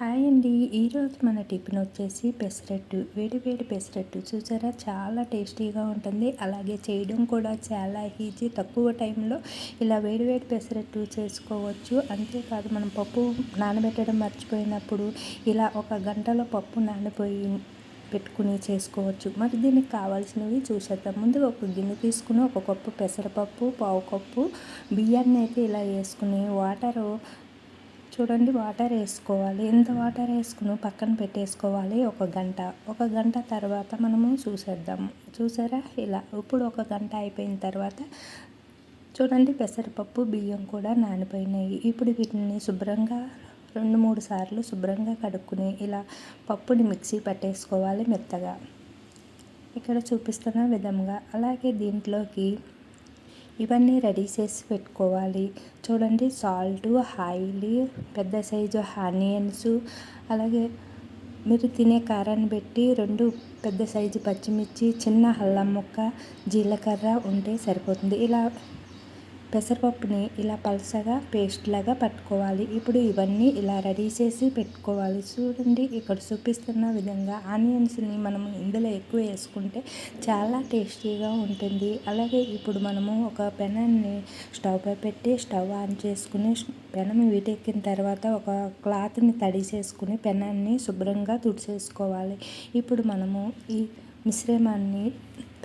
Hi అండి. ఈరోజు మన టిఫిన్ వచ్చేసి పెసరట్టు. వేడి వేడి పెసరట్టు. చూసారా? చాలా టేస్టీగా ఉంటుంది. అలాగే చేయడం కూడా చాలా ఈజీ. తక్కువ టైంలో ఇలా వేడి వేడి పెసరట్టు చేసుకోవచ్చు. అంతేకాదు మనం పప్పు నానబెట్టడం మర్చిపోయినప్పుడు ఇలా ఒక గంటలో పప్పు నానిపోయి పెట్టుకుని చేసుకోవచ్చు. మరి దీనికి కావాల్సినవి చూసేద్దాం. ముందు ఒక గిన్నె తీసుకుని ఒక కప్పు పెసరపప్పు పావు కప్పు బియ్యాన్ని అయితే ఇలా వేసుకుని వాటరు చూడండి వాటర్ వేసుకోవాలి. ఎంత వాటర్ వేసుకుని పక్కన పెట్టేసుకోవాలి ఒక గంట. ఒక గంట తర్వాత మనము చూసేద్దాము చూసారా? ఇలా. ఇప్పుడు ఒక గంట అయిపోయిన తర్వాత చూడండి పెసరపప్పు బియ్యం కూడా నానిపోయినాయి. ఇప్పుడు వీటిని శుభ్రంగా రెండు మూడు సార్లు శుభ్రంగా కడుక్కుని ఇలా పప్పుని మిక్సీ పట్టేసుకోవాలి మెత్తగా. ఇక్కడ చూపిస్తున్న విధంగా. అలాగే దీంట్లోకి ఇవన్నీ రెడీ చేసి పెట్టుకోవాలి. చూడండి సాల్ట్ ఆయిల్ పెద్ద సైజు ఆనియన్స్ అలాగే మీరు తినే కారాన్ని పెట్టి రెండు పెద్ద సైజు పచ్చిమిర్చి చిన్న అల్లం ముక్క జీలకర్ర ఉంటే సరిపోతుంది. ఇలా పెసరపప్పుని ఇలా పలసగా పేస్ట్ లాగా పట్టుకోవాలి. ఇప్పుడు ఇవన్నీ ఇలా రెడీ చేసి పెట్టుకోవాలి. చూడండి ఇక్కడ చూపిస్తున్న విధంగా ఆనియన్స్ని మనం ఇందులో ఎక్కువ వేసుకుంటే చాలా టేస్టీగా ఉంటుంది. అలాగే ఇప్పుడు మనము ఒక పెనాన్ని స్టవ్ పై పెట్టి స్టవ్ ఆన్ చేసుకుని పెనం వీటెక్కిన తర్వాత ఒక క్లాత్ని తడి చేసుకుని పెనాన్ని శుభ్రంగా తుడిచేసుకోవాలి. ఇప్పుడు మనము ఈ మిశ్రమాన్ని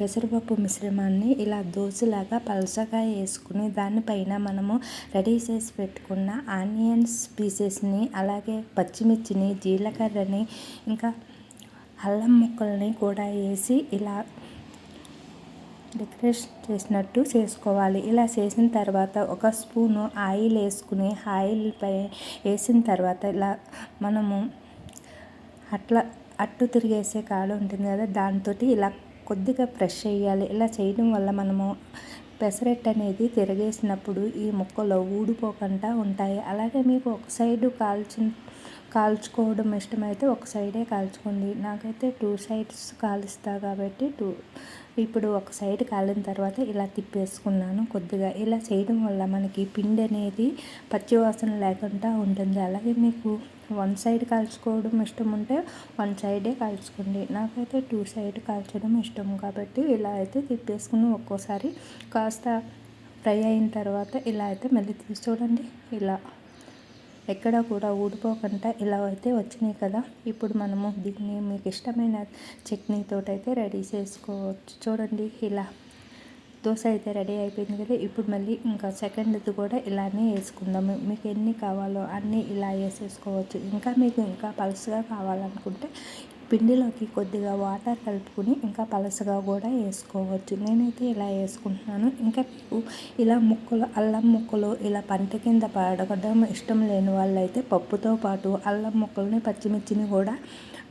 పెసరపప్పు మిశ్రమాన్ని ఇలా దోశలాగా పలసగా వేసుకుని దానిపైన మనము రెడీ చేసి పెట్టుకున్న ఆనియన్స్ పీసెస్ని అలాగే పచ్చిమిర్చిని జీలకర్రని ఇంకా అల్లం ముక్కల్ని కూడా వేసి ఇలా డెకరేషన్ చేసినట్టు చేసుకోవాలి. ఇలా చేసిన తర్వాత ఒక స్పూను ఆయిల్ వేసుకుని ఆయిల్ పై వేసిన తర్వాత ఇలా మనము అట్లా అట్టు తిరిగేసే కాడ ఉంటుంది కదా దాంతో ఇలా కొద్దిగా ప్రెష్ చేయాలి ఇలా చేయడం వల్ల మనము పెసరెట్ అనేది తిరగేసినప్పుడు ఈ ముక్కలు ఊడిపోకుండా ఉంటాయి. అలాగే మీకు ఒక సైడు కాల్చి కాల్చుకోవడం ఇష్టమైతే ఒక సైడే కాల్చుకోండి. నాకైతే టూ సైడ్స్ కాలుస్తా కాబట్టి టూ ఇప్పుడు ఒక సైడ్ కాలిన తర్వాత ఇలా తిప్పేసుకున్నాను కొద్దిగా. ఇలా చేయడం వల్ల మనకి పిండి అనేది పచ్చివాసన లేకుండా ఉంటుంది. అలాగే మీకు వన్ సైడ్ కాల్చుకోవడం ఇష్టం ఉంటే వన్ సైడే కాల్చుకోండి. నాకైతే టూ సైడ్ కాల్చడం ఇష్టం. కాబట్టి ఇలా అయితే తిప్పేసుకుని ఒక్కోసారి కాస్త ఫ్రై అయిన తర్వాత ఇలా అయితే మళ్ళీ తీసి చూడండి ఇలా. ఎక్కడ కూడా ఊడిపోకుండా ఇలా అయితే వచ్చినాయి కదా. ఇప్పుడు మనము దీన్ని మీకు ఇష్టమైన చట్నీతో అయితే రెడీ చేసుకోవచ్చు. చూడండి ఇలా. దోశ అయితే రెడీ అయిపోయింది కదా. ఇప్పుడు మళ్ళీ ఇంకా సెకండ్ది కూడా ఇలానే వేసుకుందాము మీకు ఎన్ని కావాలో అన్నీ ఇలా వేసేసుకోవచ్చు. ఇంకా మీకు ఇంకా పలుసుగా కావాలనుకుంటే పిండిలోకి కొద్దిగా వాటర్ కలుపుకుని ఇంకా పలసగా కూడా వేసుకోవచ్చు. నేనైతే ఇలా వేసుకుంటున్నాను. ఇంకా మీకు ఇలా ముక్కలు అల్లం ముక్కలు ఇలా పంట కింద పడగడం ఇష్టం లేని వాళ్ళైతే పప్పుతో పాటు అల్లం ముక్కలని పచ్చిమిర్చిని కూడా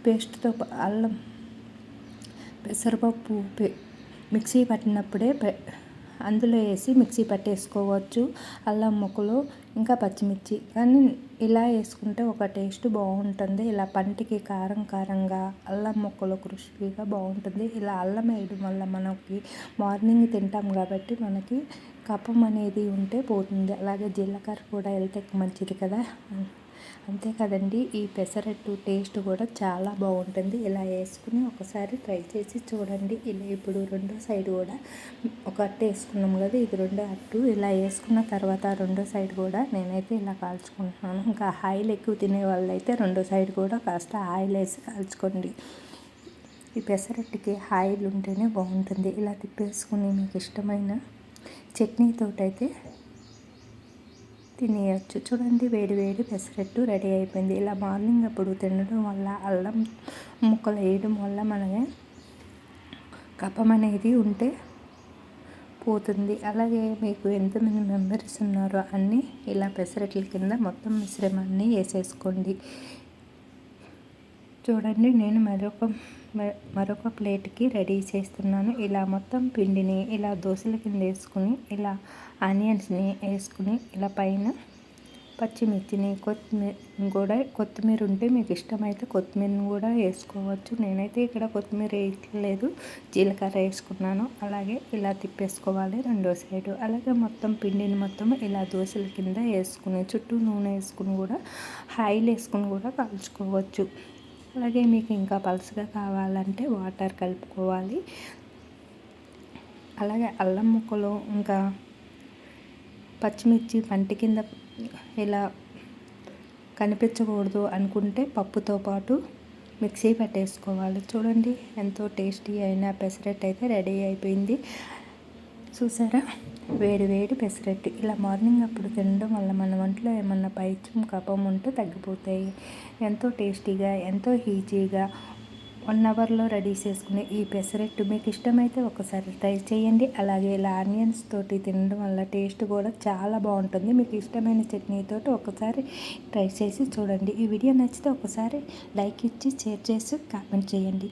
పేస్ట్తో అల్లం పెసరపప్పు మిక్సీ పట్టినప్పుడే అందులో వేసి మిక్సీ పట్టేసుకోవచ్చు అల్లం ముక్కలు ఇంకా పచ్చిమిర్చి. కానీ ఇలా వేసుకుంటే ఒక టేస్ట్ బాగుంటుంది. ఇలా పంటికి కారం కారంగా అల్లం ముక్కలు క్రిస్పీగా బాగుంటుంది. ఇలా అల్లం వేయడం వల్ల మనకి మార్నింగ్ తింటాం కాబట్టి మనకి కఫం అనేది ఉంటే పోతుంది. అలాగే జీలకర్ర కూడా వెళ్తే మంచిది కదా. అంతే కదండి ఈ పెసరట్టు టేస్ట్ కూడా చాలా బాగుంటుంది. ఇలా వేసుకుని ఒకసారి ట్రై చేసి చూడండి. ఇలా ఇప్పుడు రెండో సైడ్ కూడా ఒక అట్టు వేసుకున్నాం కదా ఇది రెండో అట్టు. ఇలా వేసుకున్న తర్వాత రెండో సైడ్ కూడా నేనైతే ఇలా కాల్చుకుంటున్నాను. ఇంకా ఆయిల్ ఎక్కువ తినే వాళ్ళైతే రెండో సైడ్ కూడా కాస్త ఆయిల్ వేసి కాల్చుకోండి. ఈ పెసరట్టుకి ఆయిల్ ఉంటేనే బాగుంటుంది. ఇలా తిప్పేసుకుని మీకు ఇష్టమైన చట్నీతోటైతే తినేయచ్చు. చూడండి వేడి వేడి పెసరట్టు రెడీ అయిపోయింది. ఇలా మార్నింగ్ అప్పుడు తినడం వల్ల అల్లం ముక్కలు వేయడం వల్ల మనకి కపం అనేది ఉంటే పోతుంది. అలాగే మీకు ఎంతమంది మెంబర్స్ ఉన్నారో అన్నీ ఇలా పెసరట్ల కింద మొత్తం మిశ్రమాన్ని వేసేసుకోండి. చూడండి నేను మరొక మరొక ప్లేట్కి రెడీ చేస్తున్నాను. ఇలా మొత్తం పిండిని ఇలా దోశల కింద వేసుకుని ఇలా ఆనియన్స్ని వేసుకుని ఇలా పైన పచ్చిమిర్చిని కొత్తిమీర కూడా కొత్తిమీర ఉంటే మీకు ఇష్టమైతే కొత్తిమీరని కూడా వేసుకోవచ్చు. నేనైతే ఇక్కడ కొత్తిమీర వేయట్లేదు జీలకర్ర వేసుకున్నాను. అలాగే ఇలా తిప్పేసుకోవాలి రెండో సైడు. అలాగే మొత్తం పిండిని మొత్తం ఇలా దోశల కింద వేసుకుని చుట్టూ నూనె వేసుకుని కూడా ఆయిల్ వేసుకుని కూడా కాల్చుకోవచ్చు. అలాగే మీకు ఇంకా పలుసుగా కావాలంటే వాటర్ కలుపుకోవాలి. అలాగే అల్లం ముక్కలు ఇంకా పచ్చిమిర్చి పంటి కింద ఇలా కనిపించకూడదు అనుకుంటే పప్పుతో పాటు మిక్సీ పెట్టేసుకోవాలి. చూడండి ఎంతో టేస్టీ అయిన పెసరట్ అయితే రెడీ అయిపోయింది. చూసారా? వేడి వేడి పెసరట్టు. ఇలా మార్నింగ్ అప్పుడు తినడం వల్ల మన వంటలో ఏమన్నా పైచం కపం ఉంటే తగ్గిపోతాయి. ఎంతో టేస్టీగా ఎంతో ఈజీగా వన్ అవర్లో రెడీ చేసుకునే ఈ పెసరట్టు మీకు ఇష్టమైతే ఒకసారి ట్రై చేయండి. అలాగే ఇలా ఆనియన్స్ తోటి తినడం వల్ల టేస్ట్ కూడా చాలా బాగుంటుంది. మీకు ఇష్టమైన చట్నీతో ఒకసారి ట్రై చేసి చూడండి. ఈ వీడియో నచ్చితే ఒకసారి లైక్ ఇచ్చి షేర్ చేసి కామెంట్ చేయండి.